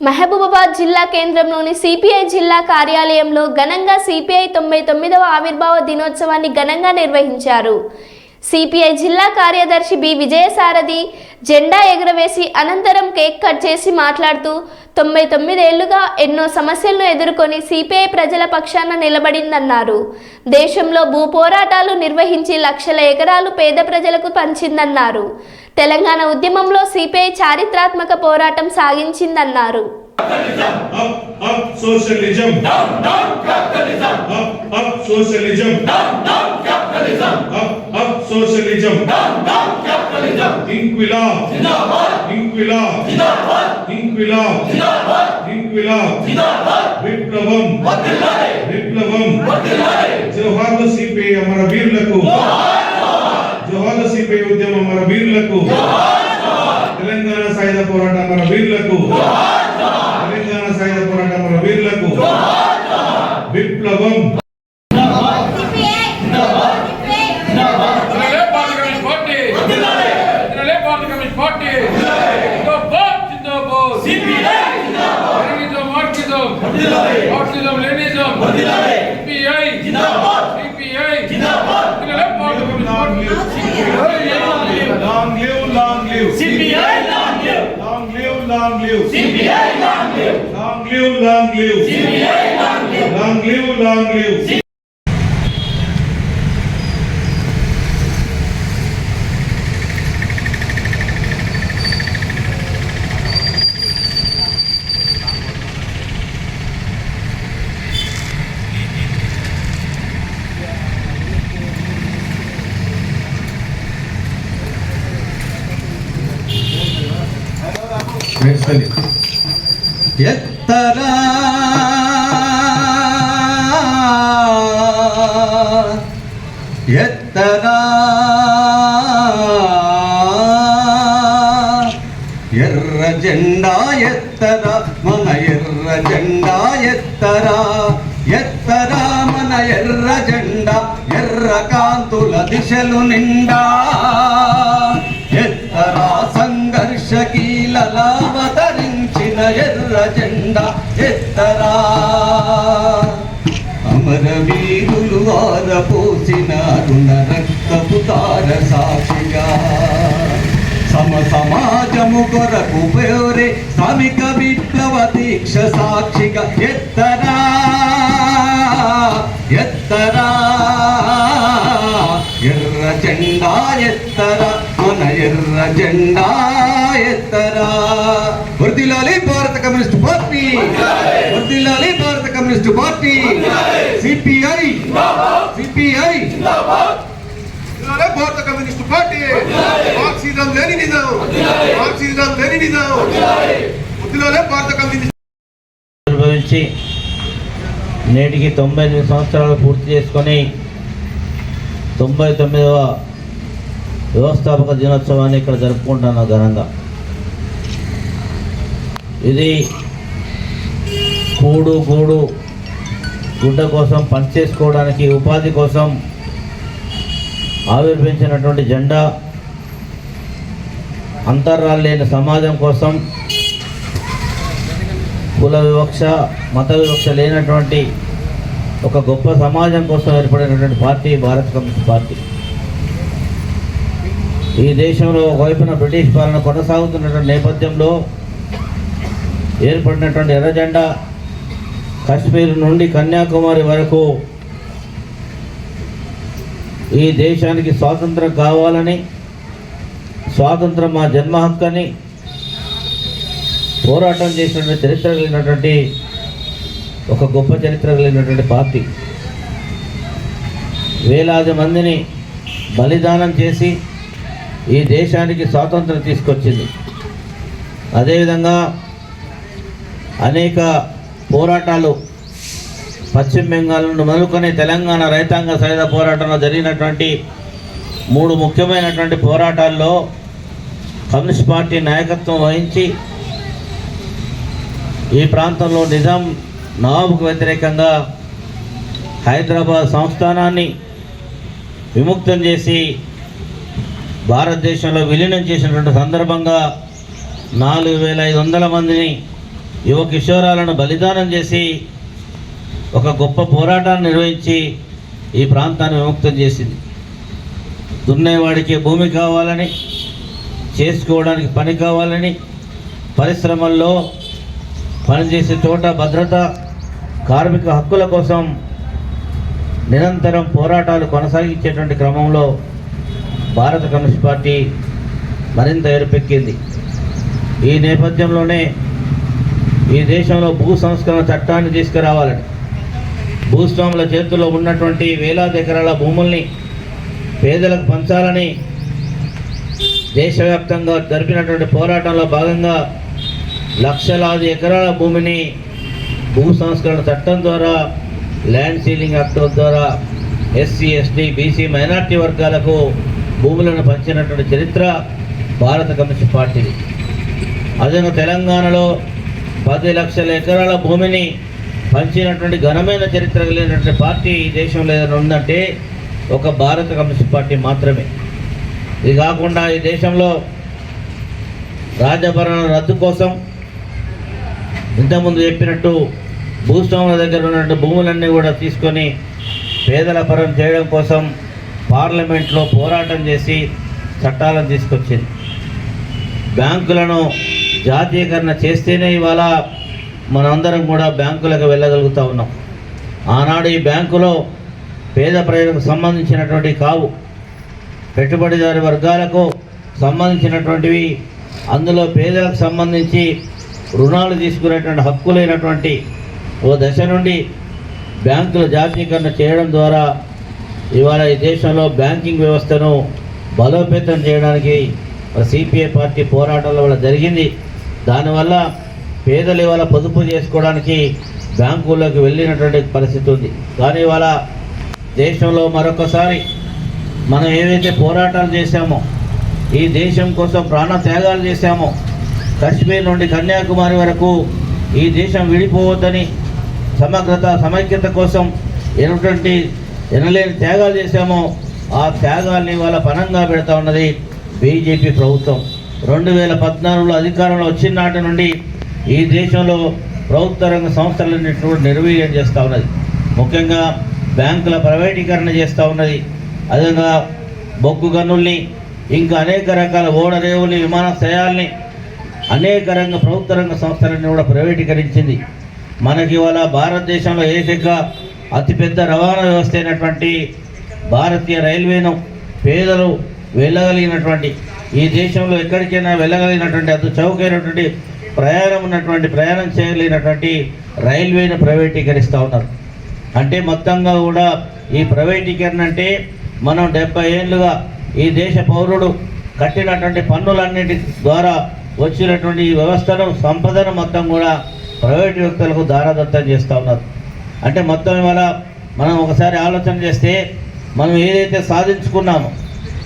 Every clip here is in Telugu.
మహబూబాబాద్ జిల్లా కేంద్రంలోని సిపిఐ జిల్లా కార్యాలయంలో ఘనంగా సిపిఐ తొంభై తొమ్మిదవ ఆవిర్భావ దినోత్సవాన్ని ఘనంగా నిర్వహించారు. సిపిఐ జిల్లా కార్యదర్శి బి. విజయసారథి జెండా ఎగురవేసి అనంతరం కేక్ కట్ చేసి మాట్లాడుతూ తొంభై తొమ్మిదేళ్ళుగా ఎన్నో సమస్యలను ఎదుర్కొని సిపిఐ ప్రజల పక్షాన నిలబడిందన్నారు. దేశంలో భూ పోరాటాలు నిర్వహించి లక్షల ఎకరాలు పేద ప్రజలకు పంచిందన్నారు. తెలంగాణ ఉద్యమంలో సిపిఐ చారిత్రాత్మక పోరాటం సాగించిందన్నారు. up up socialism down down capitalism up up socialism down down capitalism up socialism down down capitalism inquilab zindabad inquilab zindabad inquilab zindabad inquilab zindabad విప్లవం వర్ధిల్లాలి విప్లవం వర్ధిల్లాలి జోహార్లు సిపిఐ అమర వీరులకు జోహార్లు సిపిఐ ఉద్యమం అమర వీరులకు తెలంగాణ సాయుధ పోరాట అమర వీరులకు తెలంగాణ సాయుధ పోరాట అమర వీరులకు విప్లవం வந்திலவே மார்க்சிசம் லெனினிசம் வந்திலவே சிபிஐ ஜிந்தாபாத் சிபிஐ ஜிந்தாபாத் இல்ல பாட்டு கொண்டு long live long live long live CPI long live long live long live CPI long live long live long live CPI long live long live long live ఎత్తరా? ఎత్తరా? ఎర్ర జెండా ఎత్తరా? మన ఎర్ర జెండా ఎత్తరా? ఎత్తరా? మన ఎర్ర జెండా ఎర్ర కాంతుల దిశలు నిండా. జెండా ఎత్తరా. అమర వీరులు ఆరపోసిన రుణ రక్తపు తార సాక్షిగా సమ సమాజము కొరకు పేరే శ్రమిక విప్లవ దీక్ష సాక్షిగా ఎత్తరా. ఎత్తరా. ఎర్ర జెండా ఎత్తరా. మన ఎర్ర జెండా ఎత్తరా భారత కమ్యూనిస్ట్ పార్టీ. వర్దిలాలి భారత కమ్యూనిస్ట్ పార్టీ. సిపిఐ. సిపిఐ. భారత communist party. Marxism Leninism Marxism Leninism వృద్ధిలోనే భారత కమ్యూనిస్ట్. నేటికి తొంభై ఎనిమిది సంవత్సరాలు పూర్తి చేసుకొని తొంభై తొమ్మిదవ వ్యవస్థాపక దినోత్సవాన్ని ఇక్కడ జరుపుకుంటున్నాం ఘనంగా. ఇది కూడు గూడు గుడ్డ కోసం పనిచేసుకోవడానికి ఉపాధి కోసం ఆవిర్భించినటువంటి జెండా అంతరాలు లేని సమాజం కోసం కుల వివక్ష మత వివక్ష లేనటువంటి ఒక గొప్ప సమాజం కోసం ఏర్పడినటువంటి పార్టీ భారత కమ్యూనిస్ట్ పార్టీ. ఈ దేశంలో ఒకవైపున బ్రిటిష్ పాలన కొనసాగుతున్నటువంటి నేపథ్యంలో ఏర్పడినటువంటి ఎర్రజెండా కాశ్మీర్ నుండి కన్యాకుమారి వరకు ఈ దేశానికి స్వాతంత్రం కావాలని స్వాతంత్రం మా జన్మ హక్కని పోరాటం చేసినటువంటి చరిత్ర కలిగినటువంటి ఒక గొప్ప చరిత్ర కలిగినటువంటి పార్టీ. వేలాది మందిని బలిదానం చేసి ఈ దేశానికి స్వాతంత్రం తీసుకొచ్చింది. అదేవిధంగా అనేక పోరాటాలు పశ్చిమ బెంగాల్ నుండి మొదలుకొని తెలంగాణ రైతాంగ సాయుధ పోరాటంలో జరిగినటువంటి మూడు ముఖ్యమైనటువంటి పోరాటాల్లో కమ్యూనిస్ట్ పార్టీ నాయకత్వం వహించి ఈ ప్రాంతంలో నిజాం నవాబుకు వ్యతిరేకంగా హైదరాబాద్ సంస్థానాన్ని విముక్తం చేసి భారతదేశంలో విలీనం చేసినటువంటి సందర్భంగా నాలుగు వేల ఐదు వందల మందిని యువ కిషోరాలను బలిదానం చేసి ఒక గొప్ప పోరాటాన్ని నిర్వహించి ఈ ప్రాంతాన్ని విముక్తం చేసింది. దున్నేవాడికి భూమి కావాలని చేసుకోవడానికి పని కావాలని పరిశ్రమల్లో పనిచేసే చోట భద్రత కార్మిక హక్కుల కోసం నిరంతరం పోరాటాలు కొనసాగించేటువంటి క్రమంలో భారత కమ్యూనిస్ట్ పార్టీ మరింత ఎరుపెక్కింది. ఈ నేపథ్యంలోనే ఈ దేశంలో భూ సంస్కరణ చట్టాన్ని తీసుకురావాలని. భూస్వాముల చేతుల్లో ఉన్నటువంటి వేలాది ఎకరాల భూముల్ని పేదలకు పంచాలని దేశవ్యాప్తంగా జరిపినటువంటి పోరాటంలో భాగంగా లక్షలాది ఎకరాల భూమిని భూ సంస్కరణ చట్టం ద్వారా ల్యాండ్ సీలింగ్ యాక్ట్ ద్వారా ఎస్సీ ఎస్టీ బీసీ మైనార్టీ వర్గాలకు భూములను పంచినటువంటి చరిత్ర భారత కమ్యూనిస్ట్ పార్టీది. అదే తెలంగాణలో పది లక్షల ఎకరాల భూమిని పంచినటువంటి ఘనమైన చరిత్ర కలిగినటువంటి పార్టీ ఈ దేశంలో ఏదైనా ఉందంటే ఒక భారత కమ్యూనిస్ట్ పార్టీ మాత్రమే. ఇది కాకుండా ఈ దేశంలో రాజభరణ రద్దు కోసం ఇంతకుముందు చెప్పినట్టు భూస్వాముల దగ్గర ఉన్నటువంటి భూములన్నీ కూడా తీసుకొని పేదల పరం చేయడం కోసం పార్లమెంట్లో పోరాటం చేసి చట్టాలను తీసుకొచ్చింది. బ్యాంకులను జాతీయకరణ చేస్తేనే ఇవాళ మనందరం కూడా బ్యాంకులకు వెళ్ళగలుగుతూ ఉన్నాం. ఆనాడు ఈ బ్యాంకులో పేద ప్రజలకు సంబంధించినటువంటి కావు పెట్టుబడిదారు వర్గాలకు సంబంధించినటువంటివి అందులో పేదలకు సంబంధించి రుణాలు తీసుకునేటువంటి హక్కులైనటువంటి ఓ దశ నుండి బ్యాంకుల జాతీయకరణ చేయడం ద్వారా ఇవాళ ఈ దేశంలో బ్యాంకింగ్ వ్యవస్థను బలోపేతం చేయడానికి సిపిఐ పార్టీ పోరాటంలో వల్ల జరిగింది. దానివల్ల పేదలు ఇవాళ పొదుపు చేసుకోవడానికి బ్యాంకుల్లోకి వెళ్ళినటువంటి పరిస్థితి ఉంది. కానీ ఇవాళ దేశంలో మరొకసారి మనం ఏవైతే పోరాటాలు చేశామో ఈ దేశం కోసం ప్రాణ త్యాగాలు చేశామో కశ్మీర్ నుండి కన్యాకుమారి వరకు ఈ దేశం విడిపోవద్దని సమగ్రత సమైక్యత కోసం ఎటువంటి ఎనలేని త్యాగాలు చేశామో ఆ త్యాగాల్ని వాళ్ళ పనంగా పెడతా ఉన్నది బీజేపీ ప్రభుత్వం. రెండు వేల పద్నాలుగులో అధికారంలో వచ్చిన నాటి నుండి ఈ దేశంలో ప్రభుత్వ రంగ సంస్థలన్నింటినీ కూడా నిర్వీర్యం చేస్తూ ఉన్నది. ముఖ్యంగా బ్యాంకుల ప్రైవేటీకరణ చేస్తూ ఉన్నది. అదేవిధంగా బొగ్గు గనుల్ని ఇంకా అనేక రకాల ఓడరేవుల్ని విమానాశ్రయాల్ని అనేక రంగ ప్రభుత్వ రంగ సంస్థలన్నీ కూడా ప్రైవేటీకరించింది. మనకి ఇవాళ భారతదేశంలో ఏకైక అతిపెద్ద రవాణా వ్యవస్థ అయినటువంటి భారతీయ రైల్వేను పేదలు వెళ్ళగలిగినటువంటి ఈ దేశంలో ఎక్కడికైనా వెళ్ళగలిగినటువంటి అతి చౌకైనటువంటి ప్రయాణం ఉన్నటువంటి ప్రయాణం చేయలేనటువంటి రైల్వేను ప్రైవేటీకరిస్తూ ఉన్నారు. అంటే మొత్తంగా కూడా ఈ ప్రైవేటీకరణ అంటే మనం డెబ్బై ఏళ్ళుగా ఈ దేశ పౌరుడు కట్టినటువంటి పన్నులన్నిటి ద్వారా వచ్చినటువంటి ఈ వ్యవస్థను సంపదను మొత్తం కూడా ప్రైవేట్ వ్యక్తులకు దారాదత్తం చేస్తూ ఉన్నారు. అంటే మొత్తం ఇవాళ మనం ఒకసారి ఆలోచన చేస్తే మనం ఏదైతే సాధించుకున్నామో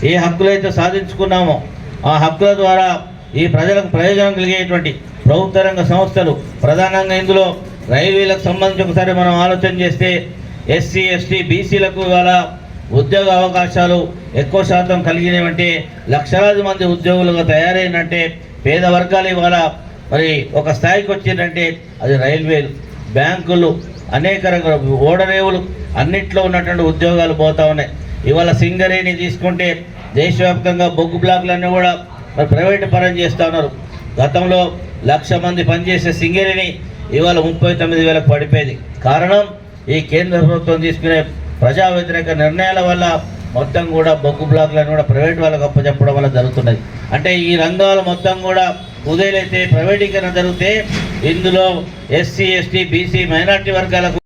ఏ హక్కులైతే సాధించుకున్నామో ఆ హక్కుల ద్వారా ఈ ప్రజలకు ప్రయోజనం కలిగేటువంటి ప్రభుత్వ రంగ సంస్థలు ప్రధానంగా ఇందులో రైల్వేలకు సంబంధించి ఒకసారి మనం ఆలోచన చేస్తే ఎస్సీ ఎస్టీ బీసీలకు ఇవాళ ఉద్యోగ అవకాశాలు ఎక్కువ శాతం కలిగినవంటే లక్షలాది మంది ఉద్యోగులుగా తయారైనంటే పేద వర్గాలు ఇవాళ మరి ఒక స్థాయికి వచ్చిందంటే అది రైల్వేలు బ్యాంకులు అనేక రకాల ఓడరేవులు అన్నిట్లో ఉన్నటువంటి ఉద్యోగాలు పోతా ఉన్నాయి. ఇవాళ సింగరేణి తీసుకుంటే దేశవ్యాప్తంగా బొగ్గు బ్లాకులన్నీ కూడా మరి ప్రైవేటు పరం చేస్తూ ఉన్నారు. గతంలో లక్ష మంది పనిచేసే సింగరేణి ఇవాళ ముప్పై తొమ్మిది వేలకు పడిపోయింది. కారణం ఈ కేంద్ర ప్రభుత్వం తీసుకునే ప్రజా వ్యతిరేక నిర్ణయాల వల్ల మొత్తం కూడా బొగ్గు బ్లాకులను కూడా ప్రైవేట్ వాళ్ళకి అప్పచెప్పడం వల్ల జరుగుతున్నది అంటే ఈ రంగాలు మొత్తం కూడా ఉదయలైతే ప్రైవేటీకరణ జరిగితే ఇందులో ఎస్సీ ఎస్టీ బీసీ మైనార్టీ వర్గాలకు